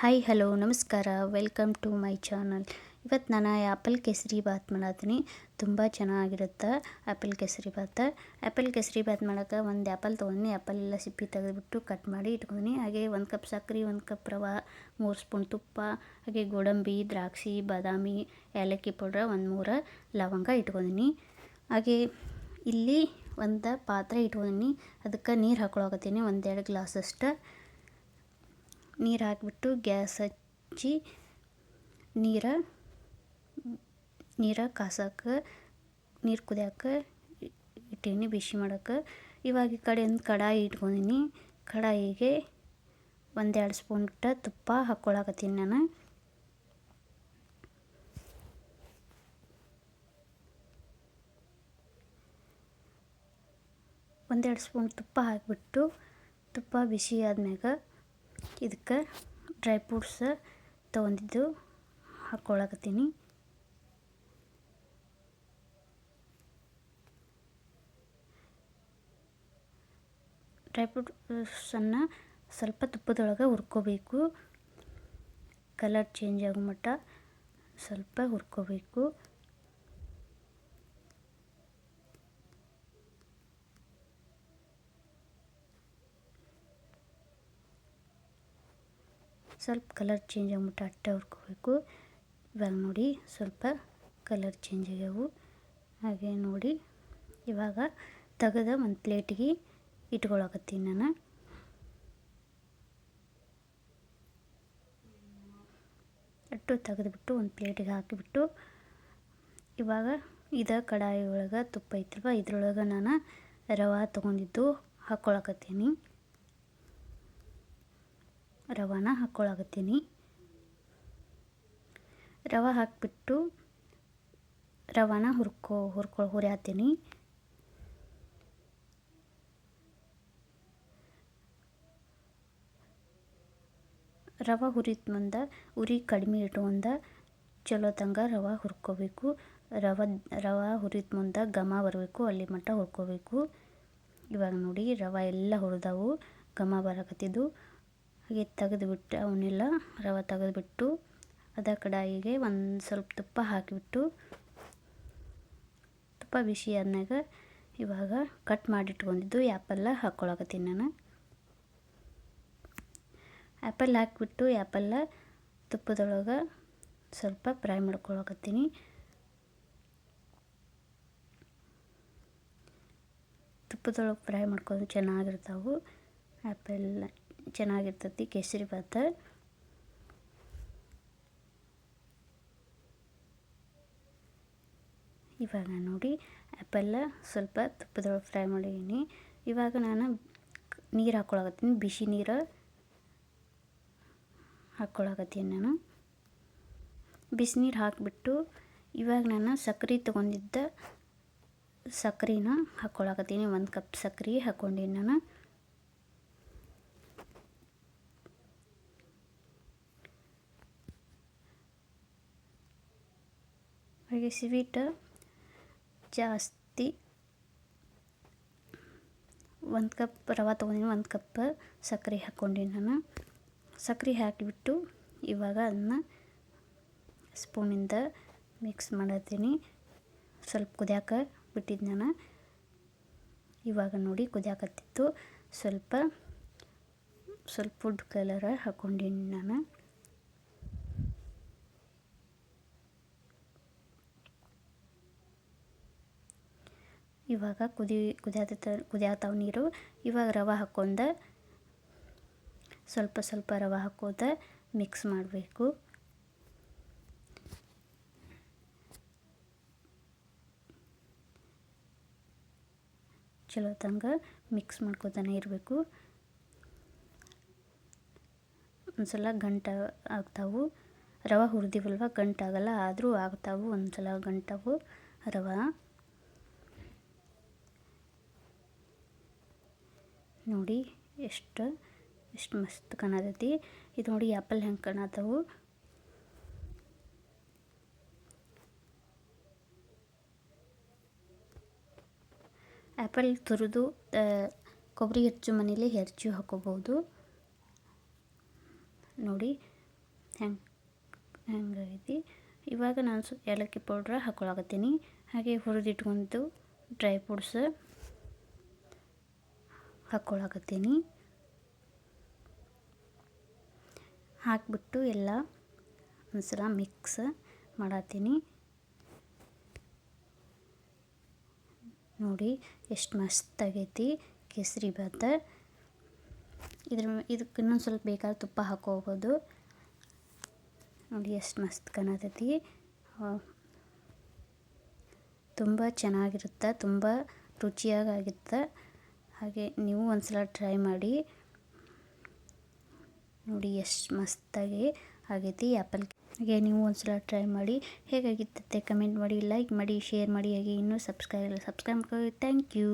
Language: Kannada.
ಹಾಯ್ ಹಲೋ ನಮಸ್ಕಾರ. ವೆಲ್ಕಮ್ ಟು ಮೈ ಚಾನಲ್ ಇವತ್ತು ನಾನು ಆ್ಯಪಲ್ ಕೇಸರಿ ಬಾತ್ ಮಾಡತ್ತೀನಿ. ತುಂಬ ಚೆನ್ನಾಗಿರುತ್ತೆ ಆ್ಯಪಲ್ ಕೇಸರಿ ಬಾತ್. ಆ್ಯಪಲ್ ಕೇಸರಿ ಬಾತ್ ಮಾಡೋಕೆ ಒಂದು ಆ್ಯಪಲ್ ತೊಗೊಂಡು ಆ್ಯಪಲ್ ಎಲ್ಲ ಸಿಪ್ಪಿ ತೆಗೆದುಬಿಟ್ಟು ಕಟ್ ಮಾಡಿ ಇಟ್ಕೊಂಡಿ ಹಾಗೆ ಒಂದು ಕಪ್ ಸಕ್ಕರೆ ಒಂದು ಕಪ್ ರವೆ, ಮೂರು ಸ್ಪೂನ್ ತುಪ್ಪ, ಹಾಗೆ ಗೋಡಂಬಿ, ದ್ರಾಕ್ಷಿ, ಬಾದಾಮಿ, ಏಲಕ್ಕಿ ಪೌಡ್ರ ಒಂದು ಮೂರ ಲವಂಗ ಇಟ್ಕೊಂಡಿನಿ. ಹಾಗೆ ಇಲ್ಲಿ ಒಂದು ಪಾತ್ರೆ ಇಟ್ಕೊಂಡಿನಿ. ಅದಕ್ಕೆ ನೀರು ಹಾಕೊಳಕತ್ತೀನಿ. ಒಂದೆರಡು ಗ್ಲಾಸಷ್ಟು. ನೀರು ಹಾಕಿಬಿಟ್ಟು ಗ್ಯಾಸ್ ಹಚ್ಚಿ ನೀರ ನೀರ ಕಾಸಕ್ಕೆ ನೀರು ಕುದಿಯಕ್ಕೆ ಇಟ್ಟೀನಿ ಬಿಸಿ ಮಾಡೋಕೆ. ಇವಾಗ ಈ ಕಡೆ ಒಂದು ಕಡಾಯಿ ಇಟ್ಕೊಂಡಿನಿ. ಕಡಾಯಿಗೆ ಒಂದೆರಡು ಸ್ಪೂನ್ ಇಟ್ಟ ತುಪ್ಪ ಹಾಕ್ಕೊಳಕತ್ತೀನಿ ನಾನು. ಒಂದೆರಡು ಸ್ಪೂನ್ ತುಪ್ಪ ಹಾಕಿಬಿಟ್ಟು, ತುಪ್ಪ ಬಿಸಿ ಆದ್ಮ್ಯಾಗ ಇದಕ್ಕೆ ಡ್ರೈ ಫ್ರೂಟ್ಸ್ ತೊಗೊಂಡಿದ್ದು ಹಾಕ್ಕೊಳಕತ್ತೀನಿ. ಡ್ರೈ ಫ್ರೂಟ್ಸನ್ನು ಸ್ವಲ್ಪ ತುಪ್ಪದೊಳಗೆ ಹುರ್ಕೋಬೇಕು. ಕಲರ್ ಚೇಂಜ್ ಆಗೋ ಮಟ್ಟ ಸ್ವಲ್ಪ ಹುರ್ಕೋಬೇಕು. ಸ್ವಲ್ಪ ಕಲರ್ ಚೇಂಜ್ ಆಗ್ಬಿಟ್ಟು ಅಟ್ಟೆ ಹುರ್ಕೋಬೇಕು. ಇವಾಗ ನೋಡಿ ಸ್ವಲ್ಪ ಕಲರ್ ಚೇಂಜ್ ಆಗ್ಯಾವು. ಹಾಗೆ ನೋಡಿ ಇವಾಗ ತೆಗೆದ ಒಂದು ಪ್ಲೇಟಿಗೆ ಇಟ್ಕೊಳಕತ್ತೀನಿ ನಾನು. ಅಟ್ಟು ತೆಗೆದುಬಿಟ್ಟು ಒಂದು ಪ್ಲೇಟಿಗೆ ಹಾಕಿಬಿಟ್ಟು ಇವಾಗ ಇದ ಕಡಾಯಿ ಒಳಗೆ ತುಪ್ಪ ಐತಲ್ವ, ಇದ್ರೊಳಗೆ ನಾನು ರವೆ ತೊಗೊಂಡಿದ್ದು ಹಾಕ್ಕೊಳಕತ್ತೀನಿ ರವಾನ ಹಾಕ್ಕೊಳಕತ್ತೀನಿ ರವೆ ಹಾಕಿಬಿಟ್ಟು ರವಾನ ಹುರ್ಕೋ, ಹುರ್ಕೊ, ಹುರಿಯಾತೀನಿ. ರವೆ ಹುರಿದ ಮುಂದೆ, ಉರಿ ಕಡಿಮೆ ಇಟ್ಕೊಂಡ ಚಲೋ ತಂಗ ರವೆ ಹುರ್ಕೋಬೇಕು. ರವೆ ರವೆ ಹುರಿದ ಮುಂದೆ ಘಮ ಬರಬೇಕು, ಅಲ್ಲಿ ಮಟ್ಟ ಹುರ್ಕೋಬೇಕು. ಇವಾಗ ನೋಡಿ ರವೆ ಎಲ್ಲ ಹುರಿದವು, ಘಮ ಬರಕತ್ತಿದ್ದು. ಹಾಗೆ ತೆಗೆದುಬಿಟ್ಟು ಅವನ್ನೆಲ್ಲ ರವೆ ತೆಗೆದುಬಿಟ್ಟು ಅದ ಕಡಾಯಿಗೆ ಒಂದು ಸ್ವಲ್ಪ ತುಪ್ಪ ಹಾಕಿಬಿಟ್ಟು ತುಪ್ಪ ಬಿಸಿ ಆದ್ಮ್ಯಾಗ ಇವಾಗ ಕಟ್ ಮಾಡಿಟ್ಕೊಂಡಿದ್ದು ಆ್ಯಪಲ್ಲ ಹಾಕ್ಕೊಳಕತ್ತೀನಿ ನಾನು. ಆ್ಯಪಲ್ ಹಾಕಿಬಿಟ್ಟು ಆ್ಯಪಲ್ಲ ತುಪ್ಪದೊಳಗೆ ಸ್ವಲ್ಪ ಫ್ರೈ ಮಾಡ್ಕೊಳಕತ್ತೀನಿ. ತುಪ್ಪದೊಳಗೆ ಫ್ರೈ ಮಾಡ್ಕೊಂಡು ಚೆನ್ನಾಗಿರ್ತಾವೆ. ಆ್ಯಪಲ್ ಚೆನ್ನಾಗಿರ್ತೈತಿ ಕೇಸರಿ ಭಾತ ಇವಾಗ ನೋಡಿ ಆ್ಯಪಲ್ಲ ಸ್ವಲ್ಪ ತುಪ್ಪದೊಳಗೆ ಫ್ರೈ ಮಾಡಿದ್ದೀನಿ. ಇವಾಗ ನಾನು ನೀರು ಹಾಕ್ಕೊಳಕತ್ತೀನಿ ಬಿಸಿ ನೀರು ಹಾಕ್ಕೊಳಕತ್ತೀನಿ ನಾನು. ಬಿಸಿನೀರು ಹಾಕಿಬಿಟ್ಟು ಇವಾಗ ನಾನು ಸಕ್ಕರೆ ತೊಗೊಂಡಿದ್ದ ಸಕ್ಕರೆನ ಹಾಕ್ಕೊಳಕತ್ತೀನಿ ಒಂದು ಕಪ್ ಸಕ್ಕರೆ ಹಾಕ್ಕೊಂಡೀನಿ ನಾನು. ಹಾಗೆ ಸ್ವೀಟ್ ಜಾಸ್ತಿ ಒಂದು ಕಪ್ ರವೆ ತೊಗೊಂಡಿನಿ, ಒಂದು ಕಪ್ ಸಕ್ಕರೆ ಹಾಕ್ಕೊಂಡಿನಿ ನಾನು. ಸಕ್ಕರೆ ಹಾಕಿಬಿಟ್ಟು ಇವಾಗ ಅದನ್ನ ಸ್ಪೂನಿಂದ ಮಿಕ್ಸ್ ಮಾಡತ್ತೀನಿ ಸ್ವಲ್ಪ ಕುದಿಯಾಕ ಬಿಟ್ಟಿದ್ದು ನಾನು. ಇವಾಗ ನೋಡಿ ಕುದಿಯಾಕತ್ತಿತ್ತು. ಸ್ವಲ್ಪ ಸ್ವಲ್ಪ ಫುಡ್ ಕಲರ್ ಹಾಕ್ಕೊಂಡಿನಿ ನಾನು. ಇವಾಗ ಕುದಿ ಕುದಿಯತ್ತ ಕುದಿಯತ್ತಾವ ನೀರು. ಇವಾಗ ರವೆ ಹಾಕ್ಕೊಂಡ ಸ್ವಲ್ಪ ಸ್ವಲ್ಪ ರವೆ ಹಾಕೋದ ಮಿಕ್ಸ್ ಮಾಡಬೇಕು. ಚಲೋ ತಂಗ ಮಿಕ್ಸ್ ಮಾಡ್ಕೋತಾನೆ ಇರಬೇಕು. ಒಂದ್ಸಲ ಗಂಟ ಆಗ್ತಾವು. ರವೆ ಹುರಿದಿವಲ್ವ ಗಂಟಾಗಲ್ಲ ಆದರೂ ಆಗ್ತಾವು ಒಂದ್ಸಲ ಗಂಟವು ರವೆ. ನೋಡಿ, ಎಷ್ಟು ಎಷ್ಟು ಮಸ್ತ್ ಕಾಣತೈತಿ. ಇದು ನೋಡಿ ಆ್ಯಪಲ್ ಹೆಂಗೆ ಕಾಣತ್ತವು ಆ್ಯಪಲ್ ತುರಿದು ಕೊಬ್ಬರಿ ಹೆಚ್ಚು ಮನೇಲಿ ಹೆಚ್ಚು ಹಾಕೋಬೋದು. ನೋಡಿ, ಹೆಂಗೆ ಹೆಂಗೈತಿ ಇವಾಗ ನಾನು ಸ್ವಲ್ಪ ಏಲಕ್ಕಿ ಪೌಡ್ರ್ ಹಾಕೊಳಕತ್ತೀನಿ. ಹಾಗೆ ಹುರಿದಿಟ್ಕೊಂಡು ಡ್ರೈ ಫ್ರೂಟ್ಸ್ ಹಾಕ್ಕೊಳಕತ್ತೀನಿ. ಹಾಕ್ಬಿಟ್ಟು ಎಲ್ಲ ಒಂದ್ಸಲ ಮಿಕ್ಸ್ ಮಾಡತ್ತೀನಿ. ನೋಡಿ ಎಷ್ಟು ಮಸ್ತ್ ಆಗೈತಿ ಕೇಸರಿ ಭಾತ ಇದ್ರ ಇದಕ್ಕೆ ಇನ್ನೊಂದು ಸ್ವಲ್ಪ ಬೇಕಾದ ತುಪ್ಪ ಹಾಕೋಬೋದು ನೋಡಿ ಎಷ್ಟು ಮಸ್ತ್ ಕಾಣತೈತಿ. ತುಂಬ ಚೆನ್ನಾಗಿರುತ್ತೆ, ತುಂಬ ರುಚಿಯಾಗಿರುತ್ತೆ ಹಾಗೆ ನೀವು ಒಂದ್ಸಲ ಟ್ರೈ ಮಾಡಿ. ನೋಡಿ ಎಷ್ಟು ಮಸ್ತಾಗಿ ಆಗೈತಿ ಆ್ಯಪಲ್ ಹಾಗೆ ನೀವು ಒಂದ್ಸಲ ಟ್ರೈ ಮಾಡಿ. ಹೇಗಾಗಿತ್ತೆ ಕಮೆಂಟ್ ಮಾಡಿ ಲೈಕ್ ಮಾಡಿ ಶೇರ್ ಮಾಡಿ. ಹಾಗೆ ಇನ್ನೂ ಸಬ್ಸ್ಕ್ರೈಬ್ ಸಬ್ಸ್ಕ್ರೈಬ್ ಥ್ಯಾಂಕ್ ಯು